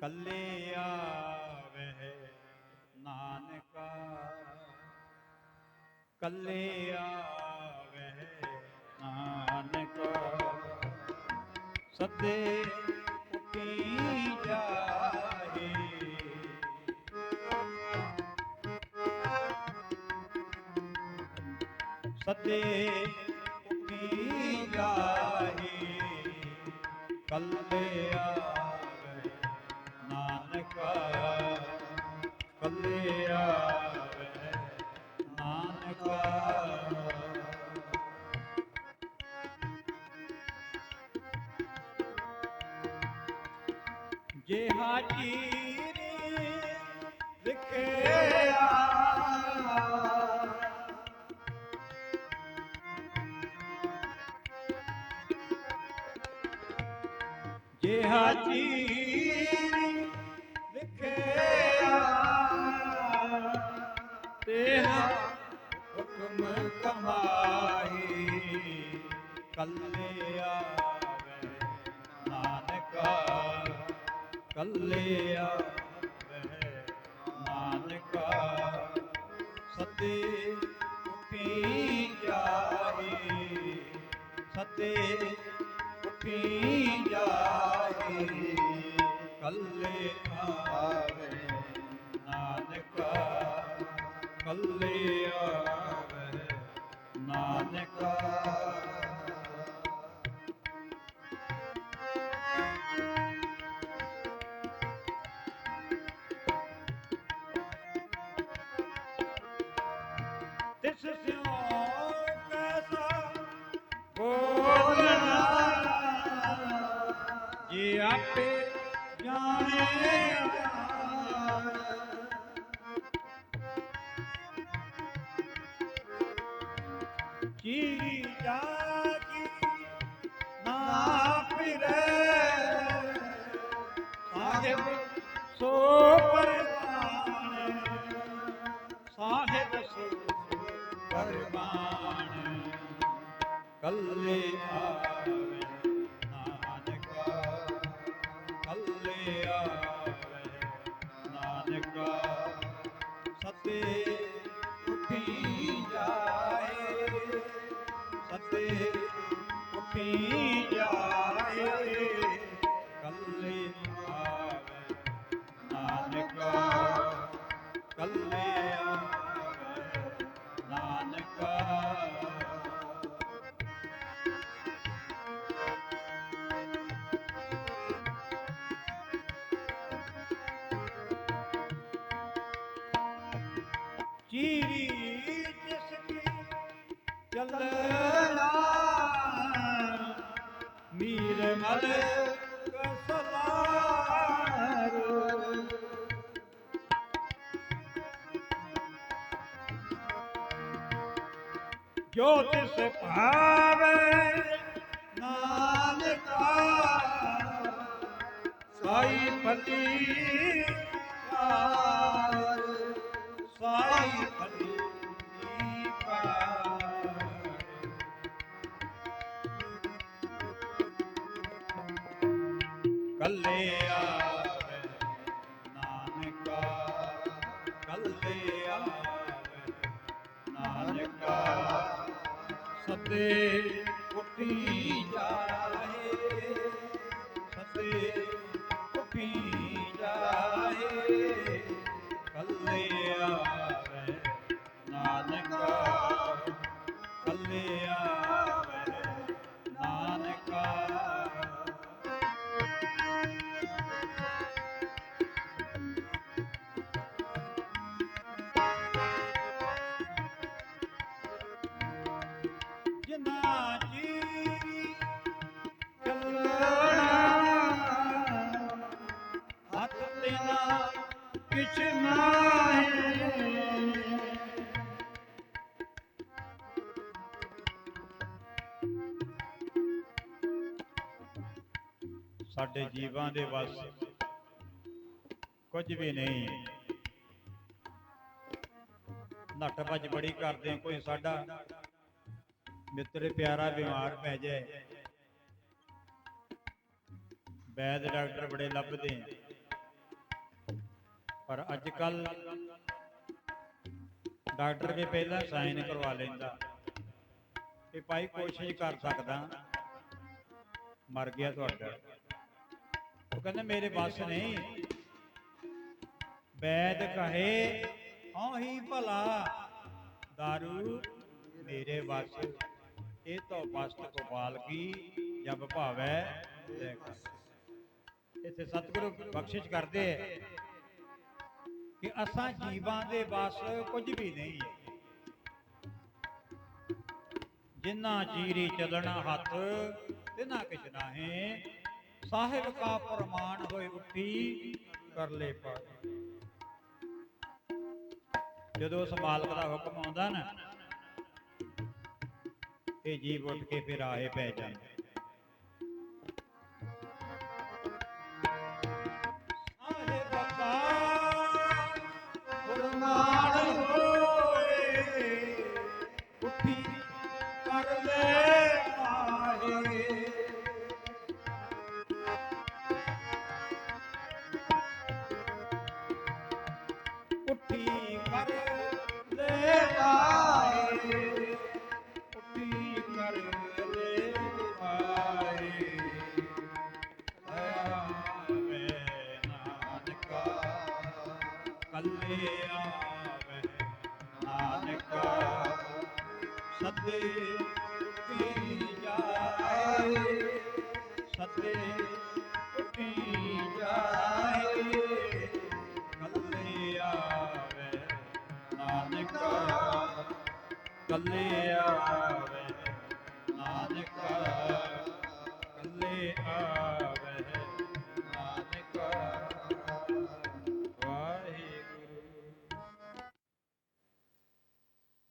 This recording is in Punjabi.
ਕੱਲੇ ਆਵੇ ਨਾਨਕਾ। ਕੱਲੇ ਆਵੇ ਨਾਨਕਾ। ਸਦੇ ਉਠੀ ਜਾਹੇ ਸਦੇ ਉਠੀ ਜਾਹੇ ਕੱਲੇ ਆਵੇ। ਨਾਨਕਾ ਕੱਲੇ ਆਵੇ ਨਾਨਕਾ ਜੇ ਹਾਜੀਰੀ ਲਿਖਿਆ ਜੇ ਹਾਜੀ ਕੱਲੇ ਆਵੇ ਨਾਨਕਾ ਸਤੇ ਉਠੀ ਜਾਏ, ਸਤੇ ਉਠੀ ਜਾਏ, ਕੱਲੇ ਆਵੇ ਨਾਨਕਾ, ਕੱਲੇ ਆਵੇ ਨਾਨਕਾ। ਤਿਸ ਸਿਉ ਕੈਸਾ ਬੋਲਣਾ ਜੇ ਆਪੇ ਜਾਣੇ ਜੀ ਜਾਗੀ ਨਾ ਫਿਰੇ ਸਾਹਿਬ ਕੱਲੇ ਆਵੇ, ਨਾਨਕਾ, ਕੱਲੇ ਆਵੇ, ਨਾਨਕਾ ਸਤੇ ਉਠੀ ਜਾਏ ਸਤੇ ਉਠੀ ਜਾਏ ਕੱਲੇ ਆਵੇ ਨਾਨਕਾ ਕੱਲੇ ਆਵੇ ਨਾਨਕਾ ਚੀਰੀ ਜਿਸ ਕੀ ਚੱਲਣਾ ਮੀਰ ਮਲ ਕਸਲਾਰ ਜੋ ਤਿਸ ਭਾਵੇ ਨਾਨਕਾ, ਸਾਈ ਪਤੀ ਪਾਰ ਸਾਈ ਕੱਲੇ ਆਵੇ ਨਾਨਕਾ ਕੱਲੇ ਆਵੇ ਨਾਨਕਾ ਸਤੇ ਸਾਡੇ ਜੀਵਾਂ ਦੇ ਵੱਸ। ਕੁਝ ਵੀ ਨਹੀਂ। ਨੱਠ ਭੱਜ ਬੜੀ ਕਰਦੇ ਕੋਈ ਸਾਡਾ। ਮਿੱਤਰ ਪਿਆਰਾ ਬਿਮਾਰ ਪੈ ਜਾਏ। ਵੈਦ ਡਾਕਟਰ ਬੜੇ ਲੱਭਦੇ ਪਰ ਅੱਜ ਕੱਲ ਡਾਕਟਰ ਵੀ ਪਹਿਲਾਂ ਸਾਈਨ ਕਰਵਾ ਲੈਂਦਾ। ਕਿ ਭਾਈ ਕੋਸ਼ਿਸ਼ ਕਰ ਸਕਦਾ। ਮਰ ਗਿਆ ਤੁਹਾਡਾ। ਉਹ ਕਹਿੰਦਾ, ਮੇਰੇ ਵੱਸ ਨਹੀਂ। ਵੈਦ ਕਹੇ ਹਾਂ ਭਲਾ। दारू ਮੇਰੇ ਵੱਸ। ਇਹ ਤਾਂ ਬਸਤ ਗੋਪਾਲ ਕੀ ਜਬ ਭਾਵੈ ਲੈ ਕਰ। ਇੱਥੇ ਸਤਿਗੁਰੂ ਬਖਸ਼ਿਸ਼ ਕਰਦੇ ਹੈ ਕਿ ਅਸਾਂ ਜੀਵਾਂ ਦੇ ਵੱਸ ਕੁਝ ਵੀ ਨਹੀਂ ਹੈ ਜਿੰਨਾ ਚੀਰੀ ਚੱਲਣਾ ਹੱਥ, ਤਿਨਾ ਕਿਛ ਨਾਹੀਂ। ਸਾਹਿਬ ਕਾ ਪ੍ਰਮਾਣ ਹੋਏ ਉੱਠੀ ਕਰ ਲੈ ਪਾਏ ਜਦੋਂ ਉਸ ਮਾਲਕ ਦਾ ਹੁਕਮ ਆਉਂਦਾ ਨਾ, ਇਹ ਜੀਵ ਉੱਠ ਕੇ ਫਿਰ ਆਏ ਪੈ ਜਾਂਦੇ। ਕੱਲੇ ਆਵੇ ਨਾਨਕਾ ਸਦੇ ਕੀ ਜਾਏ ਸਦੇ ਕੀ ਜਾਏ ਕੱਲੇ ਆਵੇ ਨਾਨਕਾ ਕੱਲੇ ਆਵੇ।